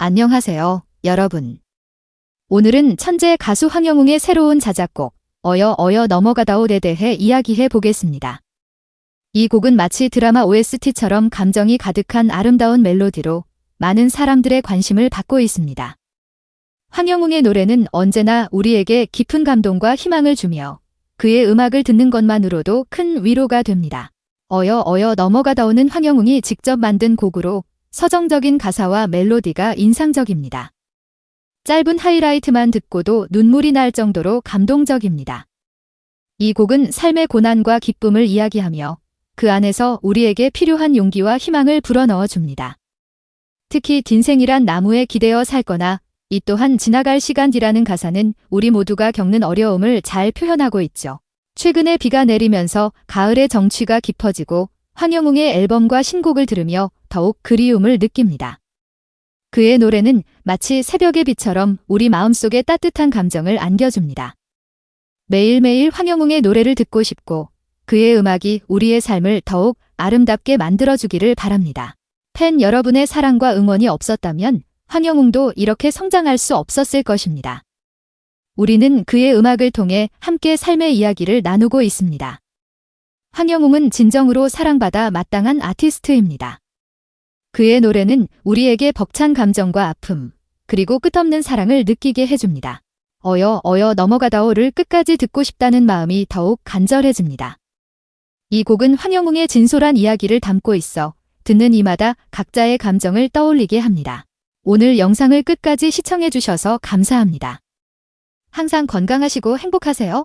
안녕하세요, 여러분. 오늘은 천재 가수 황영웅의 새로운 자작곡, 어여 어여 넘어가다오에 대해 이야기해 보겠습니다. 이 곡은 마치 드라마 OST처럼 감정이 가득한 아름다운 멜로디로 많은 사람들의 관심을 받고 있습니다. 황영웅의 노래는 언제나 우리에게 깊은 감동과 희망을 주며 그의 음악을 듣는 것만으로도 큰 위로가 됩니다. 어여 어여 넘어가다오는 황영웅이 직접 만든 곡으로 서정적인 가사와 멜로디가 인상적입니다. 짧은 하이라이트만 듣고도 눈물이 날 정도로 감동적입니다. 이 곡은 삶의 고난과 기쁨을 이야기하며 그 안에서 우리에게 필요한 용기와 희망을 불어넣어 줍니다. 특히 딘생이란 나무에 기대어 살 거나 이 또한 지나갈 시간이라는 가사는 우리 모두가 겪는 어려움을 잘 표현하고 있죠. 최근에 비가 내리면서 가을의 정취가 깊어지고 황영웅의 앨범과 신곡을 들으며 더욱 그리움을 느낍니다. 그의 노래는 마치 새벽의 빛처럼 우리 마음속에 따뜻한 감정을 안겨줍니다. 매일매일 황영웅의 노래를 듣고 싶고 그의 음악이 우리의 삶을 더욱 아름답게 만들어주기를 바랍니다. 팬 여러분의 사랑과 응원이 없었다면 황영웅도 이렇게 성장할 수 없었을 것입니다. 우리는 그의 음악을 통해 함께 삶의 이야기를 나누고 있습니다. 황영웅은 진정으로 사랑받아 마땅한 아티스트입니다. 그의 노래는 우리에게 벅찬 감정과 아픔, 그리고 끝없는 사랑을 느끼게 해줍니다. 어여 어여 넘어가다오를 끝까지 듣고 싶다는 마음이 더욱 간절해집니다. 이 곡은 황영웅의 진솔한 이야기를 담고 있어 듣는 이마다 각자의 감정을 떠올리게 합니다. 오늘 영상을 끝까지 시청해주셔서 감사합니다. 항상 건강하시고 행복하세요.